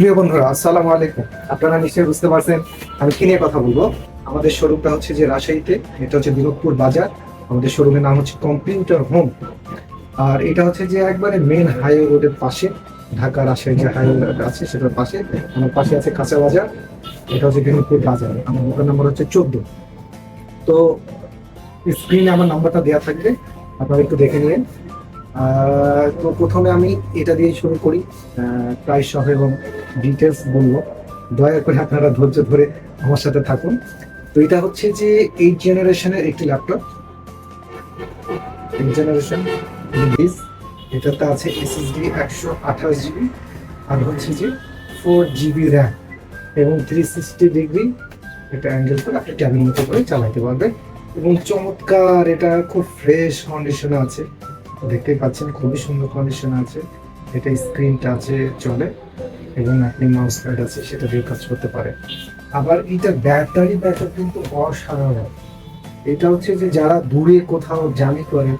প্রিয় বন্ধুরা, আসসালামু আলাইকুম। আপনারা নিশ্চয়ই বুঝতে পারছেন, আমি কি নিয়ে কথা বলব? আমাদের শোরুমটা হচ্ছে যে রাজশাহীতে, এটা হচ্ছে বিনোদপুর বাজার। আমাদের শোরুমের নাম হচ্ছে কম্পিউটার হোম আর এটা হচ্ছে যে একবারে মেন হাইওয়ে রোডের পাশে, ঢাকা রাজশাহী যে হাইওয়ে আছে, সেটার পাশে, আমার পাশে আছে কাঁচা বাজার। এটা হচ্ছে বিনোদপুর বাজার। আমার দোকান নম্বর হচ্ছে চোদ্দ। তো স্ক্রিনে আমার নাম্বারটা দেওয়া থাকবে, আপনারা একটু দেখে নিন। তো প্রথমে আমি এটা দিয়ে শুরু করি। প্রাইস সহ এবং ডিটেলস বলব দয়া করে আপনারা ধৈর্য ধরে আমার সাথে থাকুন। তো এটা হচ্ছে যে এইট জেনারেশনের একটি ল্যাপটপ এইট জেনারেশন দিস এটাতে আছে এসএসডি একশো আঠাশ জিবি আর হচ্ছে যে ফোর জিবি র্যাম এবং থ্রি সিক্সটি ডিগ্রি এটা অ্যাঙ্গেল করে আপনি ট্যাবের মতো করে চালাতে পারবেন। এবং চমৎকার, এটা খুব ফ্রেশ কন্ডিশনে আছে। দেখতেই পাচ্ছেন, খুবই সুন্দর কন্ডিশন আছে। এটা স্ক্রিনটা আছে চলে এবং আপনি মাউস প্যাড আছে, সেটা দিয়ে কাজ করতে পারে আবার এটা ব্যাটারি ব্যাকআপ কিন্তু অসাধারণ। এটা হচ্ছে যে যারা দূরে কোথাও জানি করে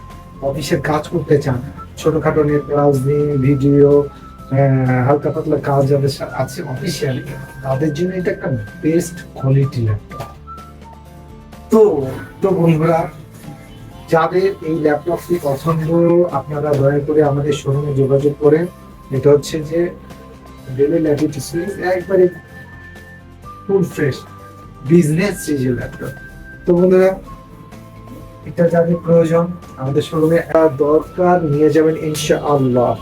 অফিসের কাজ করতে চান, ছোটখাটো নিয়ে ব্রাউজিং ভিডিও হালকা পাতলা কাজ যাদের আছে অফিসিয়ালি তাদের জন্য এটা একটা বেস্ট কোয়ালিটি ল্যাপটপ তো তো বন্ধুরা যাদের এই ল্যাপটপটি পছন্দ, আপনারা দয়া করে আমাদের শোরুমে যোগাযোগ করেন। এটা হচ্ছে যে ডেলি ল্যাটিটিউড সিরিজ একবারে ফুল ফ্রেশ বিজনেস সিরিজের ল্যাপটপ। তো বন্ধুরা, এটা যাদের প্রয়োজন, আমাদের শোরুমে দরকার, নিয়ে যাবেন ইনশাআল্লাহ।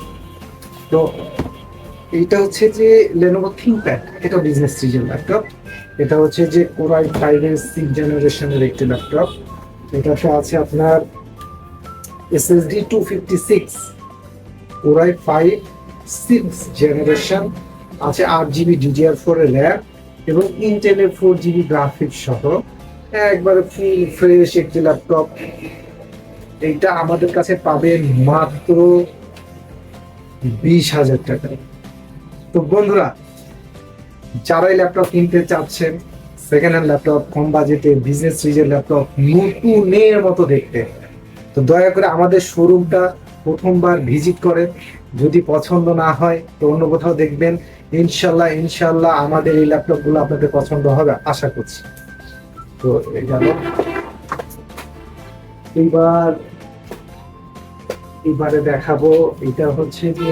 তো এইটা হচ্ছে যে লেনোভো থিংকপ্যাড এটা বিজনেস সিরিজের ল্যাপটপ। এটা হচ্ছে যে কোরাই ফাইভের সিক্স জেনারেশনের একটি ল্যাপটপ। এটাতে আছে আপনার SSD two fifty six core i five six generation আছে আট জিবি ডিডিআর ফোর এর র্যাম এবং ইন্টেলের ফোর জিবি গ্রাফিক্স সহ। একবারে ফুল ফ্রেশ একটি ল্যাপটপ এইটা আমাদের কাছে পাবেন মাত্র বিশ হাজার টাকা। তো বন্ধুরা যারাই ল্যাপটপ কিনতে চাচ্ছেন সেকেন্ড হ্যান্ড ল্যাপটপ কম বাজেটে বিজনেস সিরিজের ল্যাপটপ নতুনের মতো দেখতে। তো দয়া করে আমাদের শোরুমটা প্রথমবার ভিজিট করেন যদি পছন্দ না হয়, তো অন্য কোথাও দেখবেন। ইনশাল্লাহ ইনশাল্লাহ আমাদের এই ল্যাপটপগুলো আপনাদের পছন্দ হবে, আশা করছি। তো এই এইবার এবারে দেখাবো, এটা হচ্ছে যে,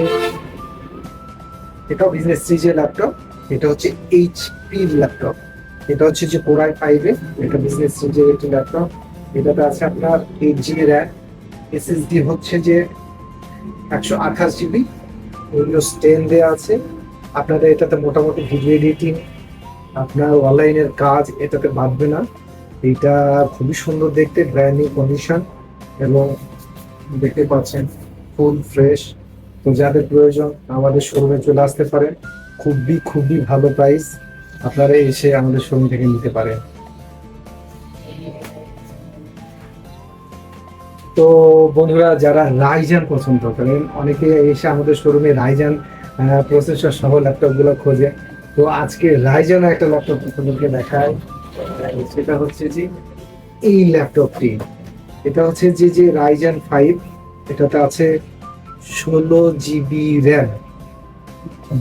এটাও বিজনেস সিরিজের ল্যাপটপ এটা হচ্ছে এইচপি ল্যাপটপ এটা হচ্ছে যে কোরাই ফাইভে এটা বিজনেস সিরিজের একটি ল্যাপটপ এটাতে আছে আপনার এইট জিবি র্যাম এসএসডি হচ্ছে যে একশো আঠাশ জিবি উইন্ডোজ টেন দেওয়া আছে। আপনাদের এটাতে মোটামুটি ভিডিও এডিটিং আপনার অনলাইনের কাজ এটাতে বাঁধবে না। এটা খুবই সুন্দর দেখতে ব্র্যান্ড নিউ কন্ডিশন এবং দেখতে পাচ্ছেন ফুল ফ্রেশ তো যাদের প্রয়োজন, আমাদের শোরুমে চলে আসতে পারেন। খুবই খুবই ভালো প্রাইস আপনারা এসে আমাদের শোরুম থেকে নিতে পারেন। তো বন্ধুরা, যারা রাইজান পছন্দ করেন, অনেকে এসে আমাদের শোরুমে রাইজান প্রসেসর সহ ল্যাপটপগুলো খোঁজে। তো আজকে রাইজান একটা ল্যাপটপ আপনাদেরকে দেখায় সেটা হচ্ছে যে এই ল্যাপটপটি এটা হচ্ছে যে যে রাইজান ফাইভ এটাতে আছে ষোলো জিবি র্যাম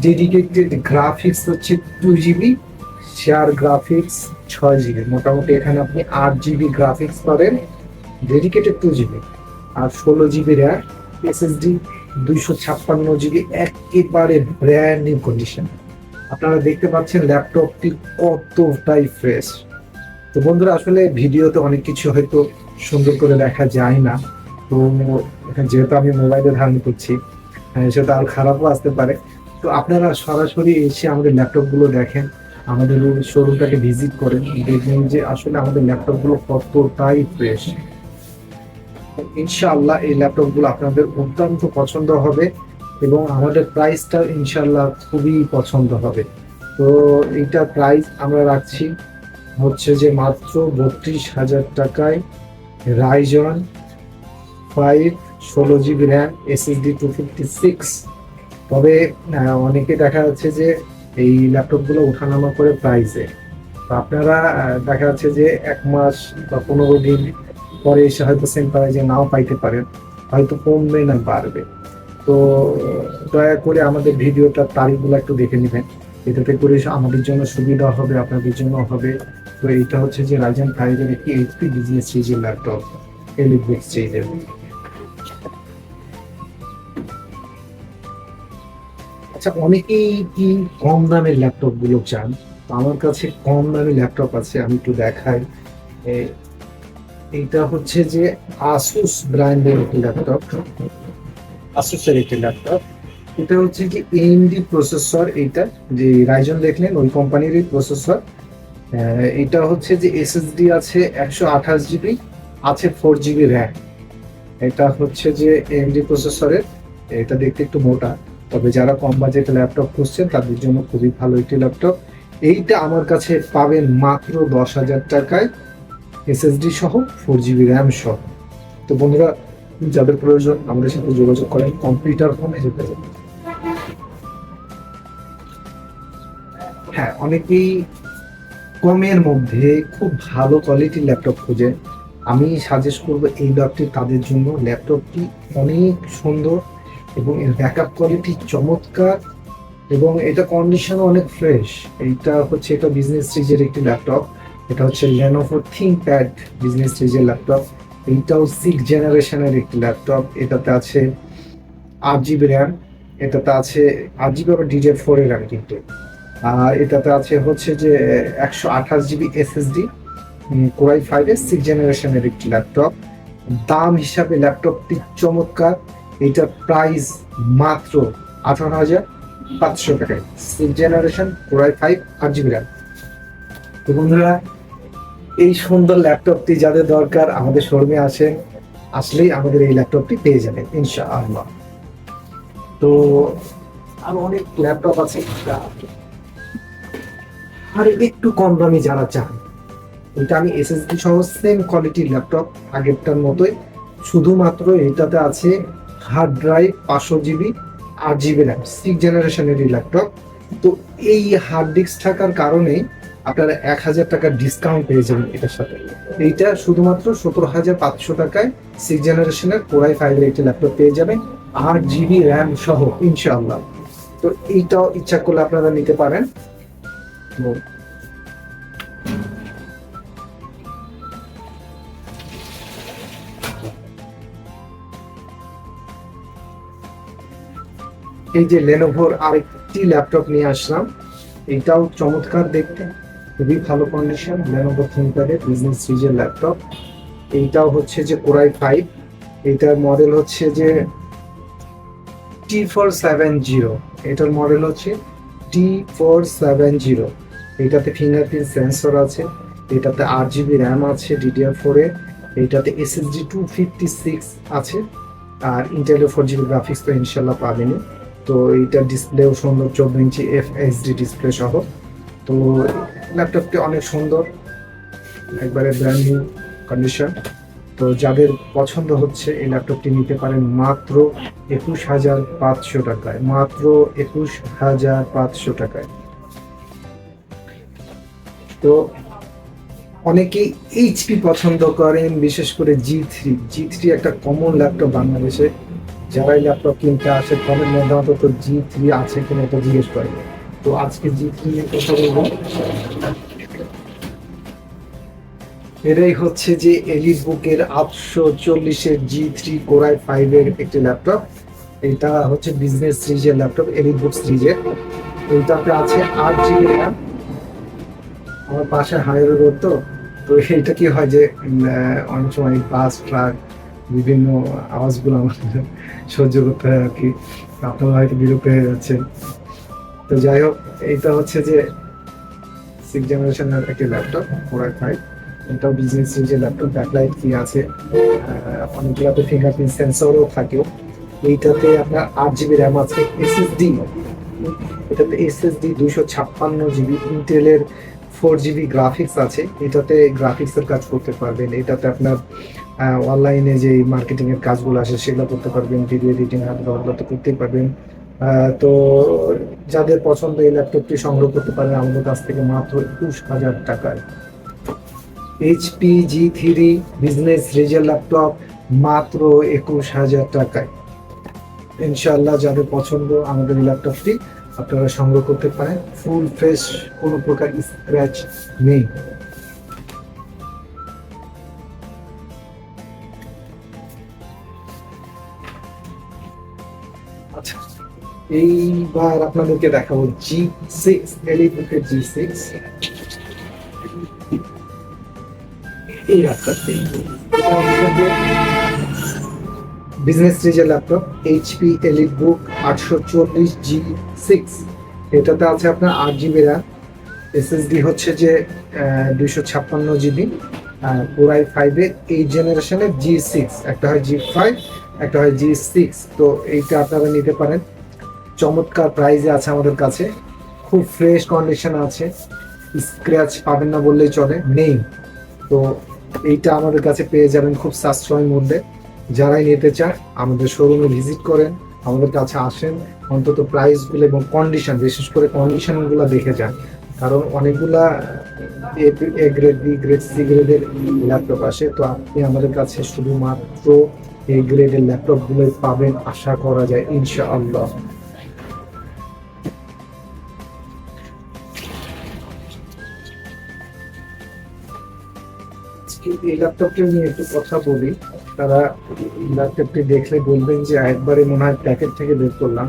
ডেডিকেটেড গ্রাফিক্স হচ্ছে টু জিবি শেয়ার গ্রাফিক্স ছয় জিবি মোটামুটি এখানে আপনি আট জিবি গ্রাফিক্স পাবেন ডেডিকেটেড টু জিবি আর ষোলো জিবি র্যাম এসএসডি দুইশো ছাপ্পান্ন জিবি একেবারে ব্র্যান্ড নিউ কন্ডিশন আপনারা দেখতে পাচ্ছেন ল্যাপটপটি কতটাই ফ্রেশ তো বন্ধুরা, আসলে ভিডিওতে অনেক কিছু হয়তো সুন্দর করে দেখা যায় না। তো যেহেতু আমি মোবাইলে ধারণ করছি সেটা আর খারাপও আসতে পারে। তো আপনারা সরাসরি এসে আমাদের ল্যাপটপগুলো দেখেন। আমাদের শোরুমটাকে ভিজিট করেন, দেখবেন যে আসলে আমাদের ল্যাপটপগুলো কতটাই ফ্রেশ ইনশাআল্লাহ এই ল্যাপটপগুলো আপনাদের অত্যন্ত পছন্দ হবে এবং আমাদের প্রাইসটা ইনশাআল্লাহ খুবই পছন্দ হবে। তো এইটা প্রাইস আমরা রাখছি হচ্ছে যে মাত্র বত্রিশ হাজার টাকায় রাইজন ফাইভ ষোলো GB RAM SSD two fifty six তবে অনেকে দেখা যাচ্ছে যে এই ল্যাপটপগুলো ওঠানামা করে প্রাইসে তো আপনারা দেখা যাচ্ছে যে এক মাস বা পনেরো দিন পরে এসে হয়তো সেম প্রাইজে নাও পাইতে পারেন, হয়তো কমবে না, বাড়বে। তো, দয়া করে আমাদের ভিডিওটার তারিখগুলো একটু দেখে নেবেন। এটাতে করে আমাদের জন্য সুবিধা হবে, আপনাদের জন্য হবে। তো এটা হচ্ছে যে রাইজেন ফাইভের একটি এইচপি বিজনেস সিরিজের ল্যাপটপ এলিট সিরিজের আচ্ছা অনেকেই কি কম দামের ল্যাপটপগুলো চান আমার কাছে কম দামি ল্যাপটপ আছে, আমি একটু দেখাই। এইটা হচ্ছে যে আসুস ব্র্যান্ডের একটি ল্যাপটপ। আসুসের একটি ল্যাপটপ। এটা হচ্ছে কি এএমডি প্রসেসর এইটা যে রাইজন দেখলেন, ওই কোম্পানিরই প্রসেসর এটা হচ্ছে যে এসএসডি আছে একশো আঠাশ জিবি, আছে ফোর জিবি র্যাম এটা হচ্ছে যে এএমডি প্রসেসরের এটা দেখতে একটু মোটা। তবে যারা কম বাজেট ল্যাপটপ খুঁজছেন, তাদের জন্য খুবই ভালো একটি ল্যাপটপ। এইটা আমার কাছে পাবেন মাত্র দশ হাজার টাকায় এসএসডি সহ ফোর জিবি র্যাম সহ। তো বন্ধুরা, যাদের প্রয়োজন, আমাদের সাথে যোগাযোগ করেন, কম্পিউটার ফোনে যেতে হ্যাঁ অনেকেই কমের মধ্যে খুব ভালো কোয়ালিটির ল্যাপটপ খোঁজে। আমি সাজেস্ট করব এই ল্যাপটপটি তাদের জন্য। ল্যাপটপটি অনেক সুন্দর এবং এর ব্যাকআপ কোয়ালিটি চমৎকার এবং এটা কন্ডিশন অনেক ফ্রেশ এইটা হচ্ছে এটা বিজনেস সিরিজের একটি ল্যাপটপ এটা হচ্ছে লেনোভো থিংকপ্যাড বিজনেস সিরিজের ল্যাপটপ এইটাও সিক্স জেনারেশনের একটি ল্যাপটপ এটাতে আছে আট জিবি র্যাম এটাতে আছে আট জিবি আবার ডিজে ফোর এর র্যাম কিন্তু। আর এটাতে আছে হচ্ছে যে একশো আঠাশ জিবি এসএসডি কোরাই ফাইভের সিক্স জেনারেশনের একটি ল্যাপটপ দাম হিসাবে ল্যাপটপটি চমৎকার। এটার প্রাইস মাত্র আঠারো হাজার পাঁচশো টাকায়। জেনারেশন কোরাই ফাইভ আট জিবি র্যাম তো বন্ধুরা, এই সুন্দর ল্যাপটপটি যাদের দরকার, আমাদের শোরুমে আসেন, আসলেই আমাদের এই ল্যাপটপটি পেয়ে যাবেন, ইনশাআল্লাহ। তো আরও অনেক ল্যাপটপ আছে। আর একটু কম দামি যারা চান, এটা আমি এসএসডি সহ সেম কোয়ালিটির ল্যাপটপ আগেরটার মতোই। শুধুমাত্র এটাতে আছে হার্ড ড্রাইভ পাঁচশো জিবি আট জিবি র্যাম সিক্স জেনারেশনেরই ল্যাপটপ তো এই হার্ড ডিস্ক থাকার কারণে আপনারা এক হাজার টাকার ডিসকাউন্ট পেয়ে যাবেন এটার সাথে। এইটা শুধুমাত্র সতেরো হাজার পাঁচশো টাকায় সিক্স জেনারেশনের কোরাই ফাইভ একটি ল্যাপটপ পেয়ে যাবেন, আট জিবি র্যাম সহ, ইনশাআল্লাহ। তো এইটাও ইচ্ছা করলে আপনারা নিতে পারেন। এই যে লেনোভোর আরেকটি ল্যাপটপ নিয়ে আসলাম, এটাও চমৎকার দেখতে, খুবই ভালো কন্ডিশন লেনোভো থিঙ্কপ্যাডের বিজনেস সিরিজের ল্যাপটপ এইটাও হচ্ছে যে কোরাই ফাইভ এটার মডেল হচ্ছে যে টি ফোর সেভেন জিরো এটার মডেল হচ্ছে টি ফোর সেভেন জিরো এটাতে ফিঙ্গারপ্রিন্ট সেন্সর আছে, এটাতে আট জিবি র্যাম আছে ডিডিআর ফোরে এটাতে এসএসডি টু ফিফটি সিক্স আছে, আর ইন্টেলের ফোর জিবি গ্রাফিক্স তো ইনশাল্লাহ পাবেনি তো এইটার ডিসপ্লেও সুন্দর, চোদ্দ ইঞ্চি এফ এইচডি ডিসপ্লে সহ। তো ল্যাপটপটি অনেক সুন্দর, একবারে ব্র্যান্ড নিউ কন্ডিশন তো যাদের পছন্দ হচ্ছে, এই ল্যাপটপটি নিতে পারেন মাত্র একুশ হাজার পাঁচশো টাকায়, মাত্র একুশ হাজার পাঁচশো টাকায়। তো অনেকেই এইচপি পছন্দ করেন, বিশেষ করে জি থ্রি জি থ্রি একটা কমন ল্যাপটপ বাংলাদেশে। যারা এই ল্যাপটপ কিনতে আসে কমের মধ্যে অন্তত জি থ্রি আছে কিনা এটা জিজ্ঞেস করে। তো আজকে জি থ্রি নিয়ে কথা বলব। এটাই হচ্ছে যে এলিট বুকের আটশো চল্লিশের জি থ্রি কোরাই ফাইভের একটি ল্যাপটপ এটা হচ্ছে বিজনেস সিরিজের ল্যাপটপ এলিট বুক সিরিজের এইটাতে আছে আট জিবি র্যাম আমার পাশে হাইওয়ে রোড তো। তো এইটা কি হয় যে অনেক সময় বাস ট্রাক বিভিন্ন আওয়াজগুলো আমাদের সহ্য করতে হয় আর কি। আপনারা হয়তো বিরক্ত হয়ে যাচ্ছেন। তো যাই হোক, এইটা হচ্ছে যে সিক্স জেনারেশনের একটি ল্যাপটপ আর ফাইভ এটাও বিজনেস সিরিজের ল্যাপটপ ব্যাকলাইট কি আছে? অনেকগুলোতে ফিঙ্গারপ্রিন্ট সেন্সরও থাকে এইটাতে আপনার আট জিবি র্যাম আছে এসএসডি এটাতে এসএসডি দুশো ছাপ্পান্ন জিবি ইন্টেলের ফোর জিবি গ্রাফিক্স আছে। এটাতে গ্রাফিক্সের কাজ করতে পারবেন। এটাতে আপনার অনলাইনে যে মার্কেটিং এর কাজগুলো আসে সেগুলো করতে পারবেন ভিডিও এডিটিং হাত ব্যবহার তো করতেই পারবেন। তো যাদের পছন্দ এই ল্যাপটপটি সংগ্রহ করতে পারেন, আমাদের কাছ থেকে মাত্র একুশ হাজার টাকায়। HP G three business razor laptop মাত্র একুশ হাজার টাকায়। ইনশাল্লাহ যাদের পছন্দ আমাদের এই ল্যাপটপটি আপনারা সংগ্রহ করতে পারেন। ফুল ফ্রেশ কোনো প্রকার স্ক্র্যাচ নেই। এইবার আপনাদেরকে দেখাবো G six elevated G six এই ল্যাপটপটি বিজনেস সিরিজের ল্যাপটপ এইচপি এলিট বুক আটশো চল্লিশ জি সিক্স এটাতে আছে আপনার আট জিবি র্যাম এসএসডি হচ্ছে যে দুইশো ছাপ্পান্ন জিবি পুরাই ফাইভের এই জেনারেশনের জি সিক্স একটা হয় জি ফাইভ একটা হয় জি সিক্স তো এইটা আপনারা নিতে পারেন। চমৎকার প্রাইজে আছে আমাদের কাছে। খুব ফ্রেশ কন্ডিশন আছে। স্ক্র্যাচ পাবেন না বললেই চলে। নেই। তো এইটা আমাদের কাছে পেয়ে যাবেন খুব সাশ্রয়ের মধ্যে। যারাই নিতে চান, আমাদের শোরুমে ভিজিট করেন, আমাদের কাছে আসেন, অন্তত প্রাইসগুলো এবং কন্ডিশন বিশেষ করে কন্ডিশনগুলো দেখে যান। কারণ অনেকগুলা A grade B grade C গ্রেডের ল্যাপটপ আসে। তো আপনি আমাদের কাছে শুধুমাত্র এই গ্রেডের ল্যাপটপগুলোই পাবেন, আশা করা যায়, ইনশাআল্লাহ। এই ল্যাপটপটা নিয়ে একটু কথা বলি। তারা ল্যাপটপটি দেখলে বলবেন যে একবারে মনে হয় প্যাকেট থেকে বের করলাম।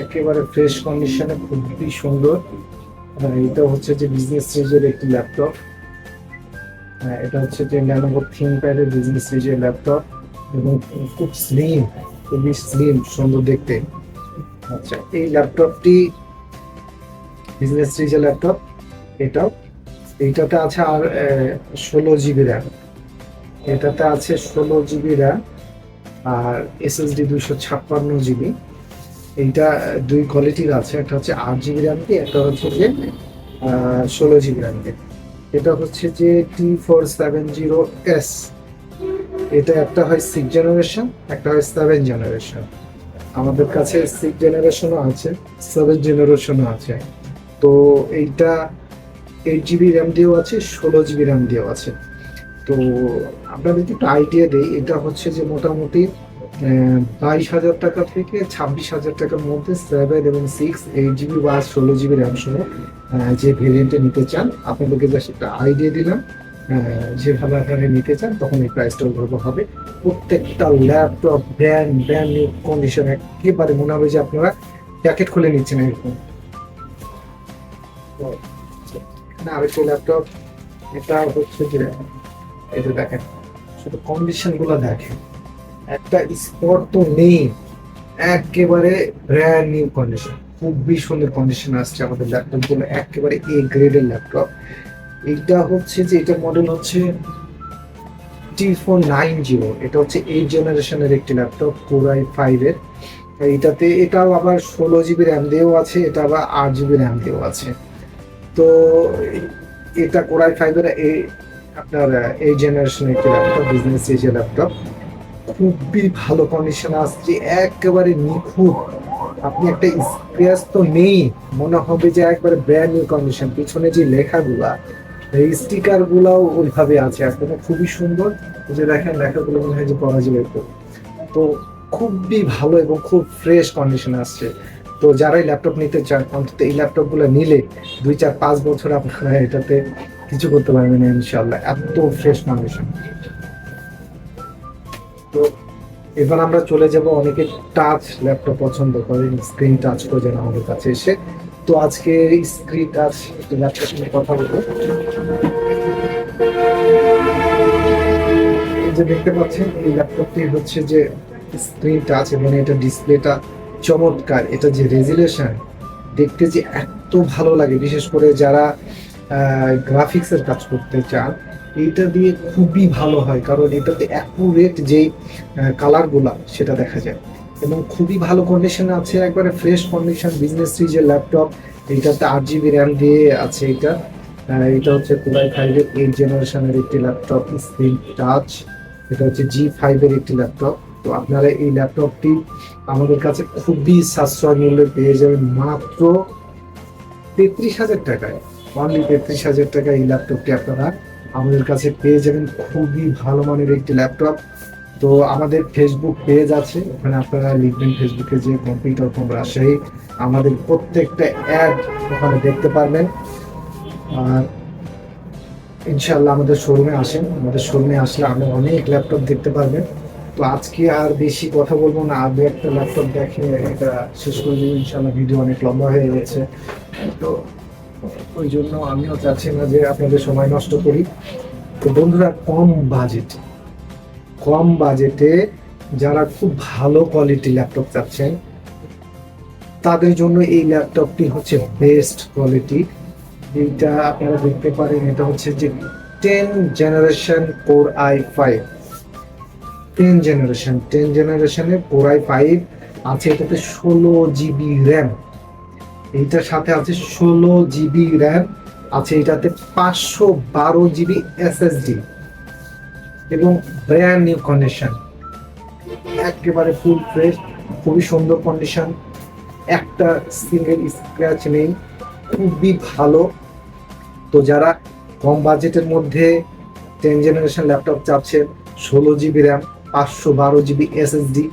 একেবারে ফ্রেশ কন্ডিশনে খুবই সুন্দর। এটা হচ্ছে যে বিজনেস সিরিজের একটি ল্যাপটপ এটা হচ্ছে যে ল্যানোভো থিং প্যাডের বিজনেস সিরিজের ল্যাপটপ এবং খুব স্লিম খুবই স্লিম সুন্দর দেখতে। আচ্ছা এই ল্যাপটপটি বিজনেস সিরিজের ল্যাপটপ এটাও এইটাতে আছে আর ষোলো জিবি র্যাম। এটাতে আছে ষোলো জিবি র্যাম আর এসএসডি দুইশো ছাপ্পান্ন জিবি। এইটা দুই কোয়ালিটির আছে, একটা হচ্ছে আট জিবি র্যাম দিয়ে একটা হচ্ছে যে ষোলো জিবি র্যাম দিয়ে এটা হচ্ছে যে T four seven zero S. এটা একটা হয় সিক্স জেনারেশন একটা হয় সেভেন জেনারেশন আমাদের কাছে সিক্স জেনারেশনও আছে সেভেন জেনারেশনও আছে। তো এইটা এইট জিবি র্যাম দিয়েও আছে, ষোলো জিবি র্যাম দিয়েও আছে। তো আপনাদেরকে একটু আইডিয়া দেই, এটা হচ্ছে যে মোটামুটি বাইশ হাজার টাকা থেকে ছাব্বিশ হাজার টাকার মধ্যে সেভেন এবং সিক্স এইট জিবি বা ষোলো জিবি র্যাম সহ যে ভেরিয়েন্টে নিতে চান, আপনাদেরকে জাস্ট একটা আইডিয়া দিলাম যেভাবে আপনারা নিতে চান, তখন এই প্রাইসটা ওইভাবে হবে। প্রত্যেকটা laptop brand brand new condition একেবারে মনে হবে যে আপনারা প্যাকেট খুলে নিচ্ছেন এরকম না আরেকটা ল্যাপটপ এটা হচ্ছে যে এটা দেখেন, শুধু কন্ডিশনগুলো দেখেন। একটা স্পট তো নেই, একেবারে ব্র্যান্ড নিউ কন্ডিশন খুবই সুন্দর কন্ডিশন আসছে আমাদের ল্যাপটপগুলো, একেবারে এ গ্রেডের ল্যাপটপ এইটা হচ্ছে যে, এটা মডেল হচ্ছে টি ফোর নাইন জিরো এটা হচ্ছে এইট জেনারেশনের একটি ল্যাপটপ কোরাই ফাইভ এর। এইটাতে এটাও আবার ষোলো জিবি র্যাম দিয়েও আছে, এটা আবার আট জিবি র্যাম দিয়েও আছে। তো এটা কোরাই ফাইভের এই আপনার, এই জেনারেশনের একটি ল্যাপটপ বিজনেস এজের ল্যাপটপ খুবই ভালো কন্ডিশন আসছে, একেবারে নিখুঁত। আপনি একটা স্ক্র্যাচ তো নেই, মনে হবে যে একবারে ব্র্যান্ড নিউ কন্ডিশন পিছনে যে লেখাগুলা, এই স্টিকার গুলাও ওইভাবে আছে। একদম খুবই সুন্দর। যে দেখেন, লেখাগুলো মনে হয় যে একটু। তো খুবই ভালো এবং খুব ফ্রেশ কন্ডিশন আসছে। তো যারাই ল্যাপটপ নিতে চান, অন্তত এই ল্যাপটপগুলো নিলে দুই চার পাঁচ বছর আপনারা এটাতে কিছু করতে পারবেন ইনশাল্লাহ এত ফ্রেশ কন্ডিশন তো এবার আমরা চলে যাব অনেকে টাচ ল্যাপটপ পছন্দ করেন স্ক্রিন টাচ খোঁজেন আমাদের কাছে এসে। তো আজকে স্ক্রিন টাচ ল্যাপটপ নিয়ে কথা বলব। যে দেখতে পাচ্ছেন, এই ল্যাপটপটি হচ্ছে যে স্ক্রিন টাচ এবং এটা ডিসপ্লেটা চমৎকার, এটা যে রেজুলেশন দেখতে যে এত ভালো লাগে, বিশেষ করে যারা গ্রাফিক্সের কাজ করতে চান এইটা দিয়ে খুবই ভালো হয়, কারণ এটাতে অ্যাকুরেট যেই কালারগুলা সেটা দেখা যায়। এবং খুবই ভালো কন্ডিশনে আছে, একবারে ফ্রেশ কন্ডিশন বিজনেস সিরিজের ল্যাপটপ এইটাতে আট জিবি র্যাম দিয়ে আছে এটা। এটা হচ্ছে কোরাই ফাইভের এইট জেনারেশনের একটি ল্যাপটপ স্ক্রিন টাচ এটা হচ্ছে জি ফাইভের একটি ল্যাপটপ তো আপনারা এই ল্যাপটপটি আমাদের কাছে খুবই সাশ্রয় মূল্যে পেয়ে যাবেন মাত্র তেত্রিশ হাজার টাকায়। অনলি তেত্রিশ হাজার টাকায় এই ল্যাপটপটি আপনারা আমাদের কাছে পেয়ে যাবেন। খুবই ভালো মানের একটি ল্যাপটপ। তো আমাদের ফেসবুক পেজ আছে, ওখানে আপনারা লিখবেন ফেসবুকে যে কম্পিউটার ফোন রাজশাহী। আমাদের প্রত্যেকটা অ্যাড ওখানে দেখতে পারবেন। আর ইনশাল্লাহ আমাদের শোরুমে আসেন। আমাদের শোরুমে আসলে আপনি অনেক ল্যাপটপ দেখতে পারবেন। তো আজকে আর বেশি কথা বলব না। আর একটা ল্যাপটপ দেখে এটা শেষ করে দেবো। ইনশাল্লাহ ভিডিও অনেক লম্বা হয়ে গেছে। তো ওই জন্য আমিও চাচ্ছি না যে আপনাদের সময় নষ্ট করি। তো বন্ধুরা, কম বাজেট কম বাজেটে যারা খুব ভালো কোয়ালিটি ল্যাপটপ চাচ্ছেন, তাদের জন্য এই ল্যাপটপটি হচ্ছে বেস্ট কোয়ালিটি এইটা আপনারা দেখতে পারেন, এটা হচ্ছে যে ten generation core I five ten generation ten জেনারেশনের কোর আই ফাইভ আছে এটাতে ষোলো জিবি র্যাম এইটার সাথে আছে ষোলো জিবি র্যাম আছে এটাতে পাঁচশো বারো জিবি এসএসডি এবং ব্র্যান্ড নিউ কন্ডিশন একেবারে ফুল ফ্রেশ খুবই সুন্দর কন্ডিশন একটা সিঙ্গেল স্ক্র্যাচ নেই, খুবই ভালো। তো যারা কম বাজেটের মধ্যে টেন জেনারেশন ল্যাপটপ চাচ্ছেন ষোলো জিবি র্যাম পাঁচশো বারো জিবি এসএসডি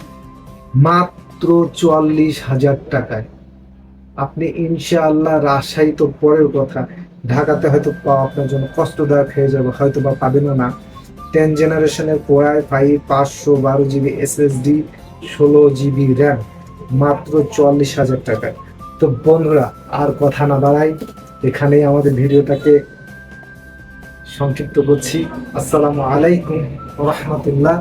মাত্র চুয়াল্লিশ হাজার টাকায়। আপনি ইনশাআল্লাহ রাজশাহী তো পরের কথা। ঢাকাতে হয়তো পাওয়া আপনার জন্য কষ্টদায়ক হয়ে যাবে, হয়তো বা পাবেন না। টেন জেনারেশনের কোয়াই ফাইভ পাঁচশো বারো জিবি এসএসডি, ষোলো জিবি র্যাম মাত্র চুয়াল্লিশ হাজার টাকায়। তো বন্ধুরা, আর কথা না বাড়াই, এখানেই আমাদের ভিডিওটাকে সংক্ষিপ্ত করছি। আসসালামু আলাইকুম। রহমতুল্লাহ